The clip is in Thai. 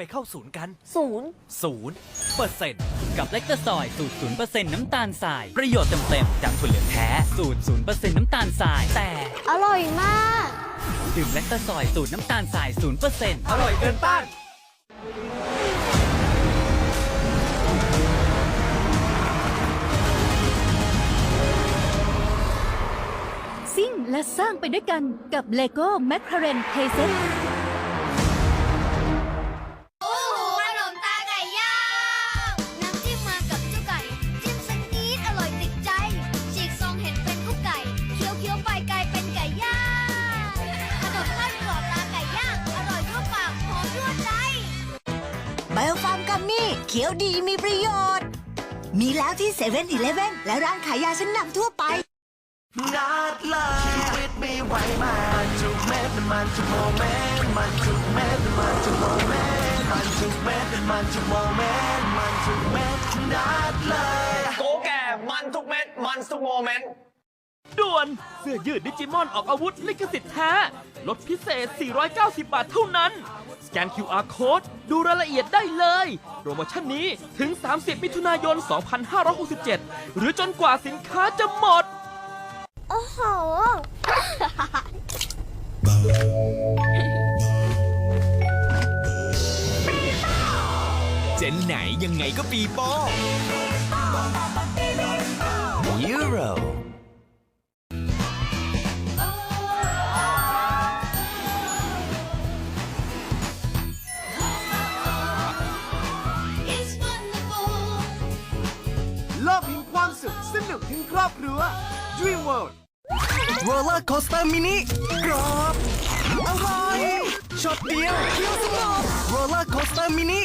ไปเข้าศูนย์กัน ศูนย์ศูนย์เปอร์เซ็นต์กับเล็กตะซอยสูตร0%น้ำตาลทราย ประโยชน์เต็มๆจากถั่วเหลืองแท้ สูตร0%น้ำตาลทราย แต่อร่อยมาก ดื่มเล็กตะซอยสูตรน้ำตาลทราย0%อร่อยเกินต้านซิ่งและสร้างไปด้วยกันกับ LEGO m c l a r e n Playset โไบโอฟาร์มกัมมี่เขียวดีมีประโยชน์ มีแล้วที่เซเว่นอีเลฟเว่นและร้านขายยาชั้นนำทั่วไป นัดเลยชีวิตมีไว้มันทุกเม็ดมันทุกโมเมนต์มันทุกเม็ดมันทุกโมเมนต์มันทุกเม็ดมันทุกโมเมนต์มันทุกเม็ดนัดเลย โกแก่มันทุกเม็ด มันทุกโมเมนต์ ด่วน เสื้อยืดดิจิมอนออกอาวุธลิขสิทธิ์แท้ ลดพิเศษ 490 บาทเท่านั้น สแกน QR Code ดูรายละเอียดได้เลย โปรโมชั่นนี้ถึง 30 มิถุนายน 2567 หรือจนกว่าสินค้าจะหมด โอ้โห เจนไหนยังไงก็ปีโป้ สุขสนุกถึงครอบครัว Dream World โรลเลอร์โคสเตอร์มินิกรอบอร่อยช็อตเดียวเคี้ยวสงบโรลเลอร์โคสเตอร์มินิ